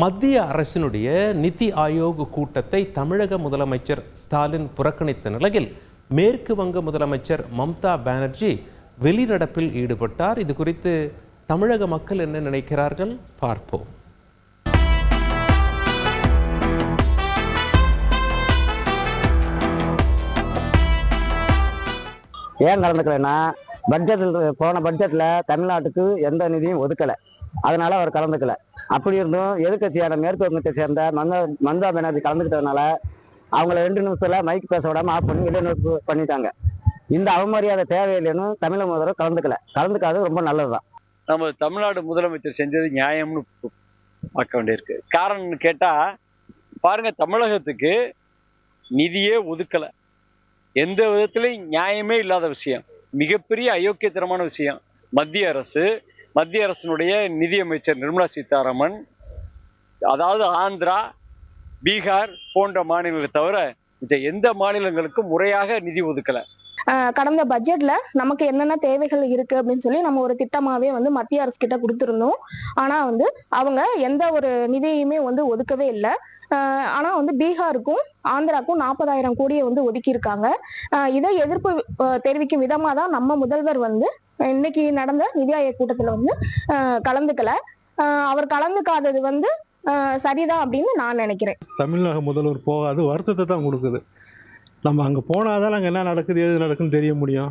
மத்திய அரசினுடைய நிதி ஆயோக் கூட்டத்தை தமிழக முதலமைச்சர் ஸ்டாலின் புறக்கணித்த நிலையில் மேற்கு வங்க முதலமைச்சர் மம்தா பானர்ஜி வெளிநடப்பில் ஈடுபட்டார். இது குறித்து தமிழக மக்கள் என்ன நினைக்கிறார்கள்? பார்ப்போம். ஏன் கலந்துக்கலைன்னா பட்ஜெட்டில் போன பட்ஜெட்டில் தமிழ்நாட்டுக்கு எந்த நிதியும் ஒதுக்கலை. அதனால அவர் கலந்துக்கல. அப்படி இருந்தும் எதிர்க்கட்சியான மேற்கு வங்கத்தை சேர்ந்த மந்தா மம்தா பானர்ஜி கலந்துக்கிட்டதுனால அவங்கள ரெண்டு நிமிஷத்துல மைக் பேச விடாம ஆஃப் பண்ணி இடைநிறுத்து பண்ணிட்டாங்க. இந்த அவமரியாதை தேவையில்லைன்னு தமிழக முதல்வர் கலந்துக்கல. கலந்துக்காது ரொம்ப நல்லதுதான். நம்ம தமிழ்நாடு முதலமைச்சர் செஞ்சது நியாயம்னு பார்க்க வேண்டியிருக்கு. காரணம்னு கேட்டா பாருங்க தமிழகத்துக்கு நிதியே ஒதுக்கல. எந்த விதத்திலையும் நியாயமே இல்லாத விஷயம். மிகப்பெரிய அயோக்கியத்தனமான விஷயம். மத்திய அரசு மத்திய அரசினுடைய நிதியமைச்சர் நிர்மலா சீதாராமன் அதாவது ஆந்திரா பீகார் போன்ற மாநிலங்களை தவிர மிச்ச எந்த மாநிலங்களுக்கும் முறையாக நிதி ஒதுக்கல. கடந்த பட்ஜெட்ல நமக்கு என்னென்ன தேவைகள் இருக்கு அப்படின்னு சொல்லி நம்ம ஒரு திட்டமாவே வந்து மத்திய அரசு கிட்ட கொடுத்துருந்தோம். ஆனா வந்து அவங்க எந்த ஒரு நிதியுமே வந்து ஒதுக்கவே இல்லை. ஆனா வந்து பீகாருக்கும் ஆந்திராக்கும் நாற்பதாயிரம் கோடியை வந்து ஒதுக்கி இருக்காங்க இதை எதிர்ப்பு தெரிவிக்கும் விதமா தான் நம்ம முதல்வர் வந்து இன்னைக்கு நடந்த நிதி ஆயோக் கூட்டத்துல வந்து ஆஹ் கலந்துக்கல. ஆஹ் அவர் கலந்துக்காதது வந்து ஆஹ் சரிதான் அப்படின்னு நான் நினைக்கிறேன். தமிழ்நாடு முதல்வர் போகாது வருத்தத்தை தான் கொடுக்குது. நம்ம அங்கே போனால் தான் அங்கே என்ன நடக்குது எது நடக்குன்னு தெரிய முடியும்.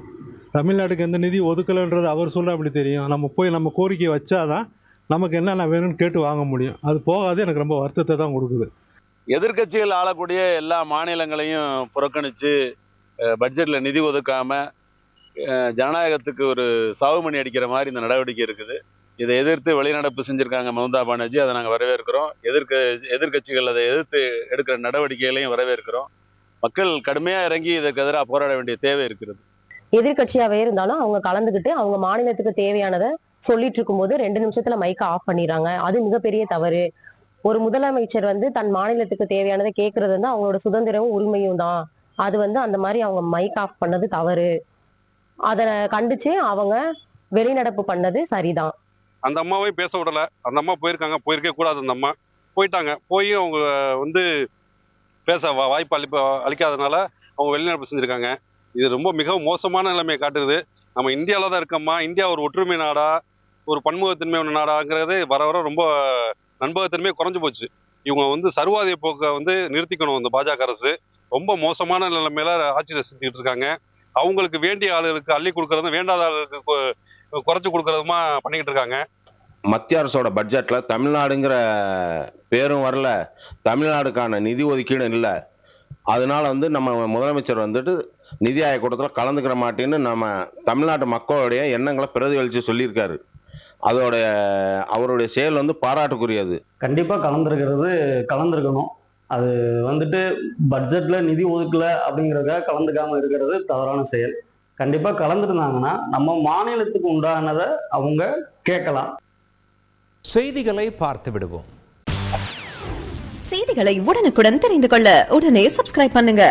தமிழ்நாட்டுக்கு எந்த நிதி ஒதுக்கலைன்றது அவர் சொல்ல அப்படி தெரியும். நம்ம போய் நம்ம கோரிக்கை வச்சாதான் நமக்கு என்னென்ன வேணும்னு கேட்டு வாங்க முடியும். அது போகாது எனக்கு ரொம்ப வருத்தத்தை தான் கொடுக்குது. எதிர்க்கட்சிகள் ஆளக்கூடிய எல்லா மாநிலங்களையும் புறக்கணித்து பட்ஜெட்டில் நிதி ஒதுக்காமல் ஜனநாயகத்துக்கு ஒரு சாவுமணி அடிக்கிற மாதிரி இந்த நடவடிக்கை இருக்குது. இதை எதிர்த்து வெளிநடப்பு செஞ்சுருக்காங்க மம்தா பானர்ஜி. அதை நாங்கள் வரவேற்கிறோம். எதிர்க்க எதிர்க்கட்சிகள் அதை எதிர்த்து எடுக்கிற நடவடிக்கைகளையும் வரவேற்கிறோம். மக்கள் கடுமையாக இறங்கி இதற்கு எதிராக போராட வேண்டிய தேவை இருக்கிறது. எதிர்க்கட்சியாவே இருந்தாலும் அவங்க கலந்துக்கிட்டு அவங்க மாநிலத்துக்கு தேவையானதை சொல்லிட்டு இருக்கும்போது ரெண்டு நிமிஷத்துல மைக்க ஆஃப் பண்ணிடுறாங்க. அது மிகப்பெரிய தவறு. ஒரு முதலமைச்சர் வந்து தன் மாநிலத்துக்கு தேவையானதை கேட்கறது வந்து அவங்களோட சுதந்திரமும் உரிமையும் தான். அது வந்து அந்த மாதிரி அவங்க மைக் ஆஃப் பண்ணது தவறு. அதை கண்டிச்சு அவங்க வெளிநடப்பு பண்ணது சரிதான். அந்த அம்மாவையும் பேச விடல. அந்த அம்மா போயிருக்காங்க. போயிருக்கே கூடாது அந்த அம்மா. போயிட்டாங்க. போய் அவங்க வந்து பேச வா- வாய்ப்பு அளிப்ப அளிக்காதனால அவங்க வெளிநடப்பு செஞ்சுருக்காங்க. இது ரொம்ப மிகவும் மோசமான நிலைமையை காட்டுது. நம்ம இந்தியாவில் தான் இருக்கோமா இந்தியா ஒரு ஒற்றுமை நாடா ஒரு பன்முகத்தன்மை உள்ள நாடாங்கிறது வர வர ரொம்ப நண்பகத்தன்மையே குறைஞ்சு போச்சு. இவங்க வந்து சர்வாதிய போக்கை வந்து நிறுத்திக்கணும் இந்த பாஜக அரசு. ரொம்ப மோசமான நிலைமையில ஆட்சியில் செஞ்சுக்கிட்டு இருக்காங்க. அவங்களுக்கு வேண்டிய ஆளுகளுக்கு அள்ளி கொடுக்கறதும் வேண்டாத ஆளுகளுக்கு குறைச்சி கொடுக்கறதுமா பண்ணிக்கிட்டு இருக்காங்க. மத்திய அரசோட பட்ஜெட்ல தமிழ்நாடுங்கிற பேரும் வரல. தமிழ்நாடுக்கான நிதி ஒதுக்கீடும் இல்லை. அதனால வந்து நம்ம முதலமைச்சர் வந்துட்டு நிதி ஆய கூட்டத்தில் கலந்துக்கிற மாட்டேன்னு நம்ம தமிழ்நாட்டு மக்களுடைய எண்ணங்களை பிரதிபலித்து சொல்லியிருக்காரு. அதோடைய அவருடைய செயல் வந்து பாராட்டுக்குரியது. கண்டிப்பாக கலந்துருக்கிறது கலந்துருக்கணும். அது வந்துட்டு பட்ஜெட்டில் நிதி ஒதுக்கல அப்படிங்கிறதுக்காக கலந்துக்காமல் இருக்கிறது தவறான செயல். கண்டிப்பாக கலந்துருந்தாங்கன்னா நம்ம மாநிலத்துக்கு உண்டானதை அவங்க கேட்கலாம். செய்திகளை பார்த்து விடுவோம். செய்திகளை உடனுக்குடன் தெரிந்து கொள்ள உடனே சப்ஸ்கிரைப் பண்ணுங்க.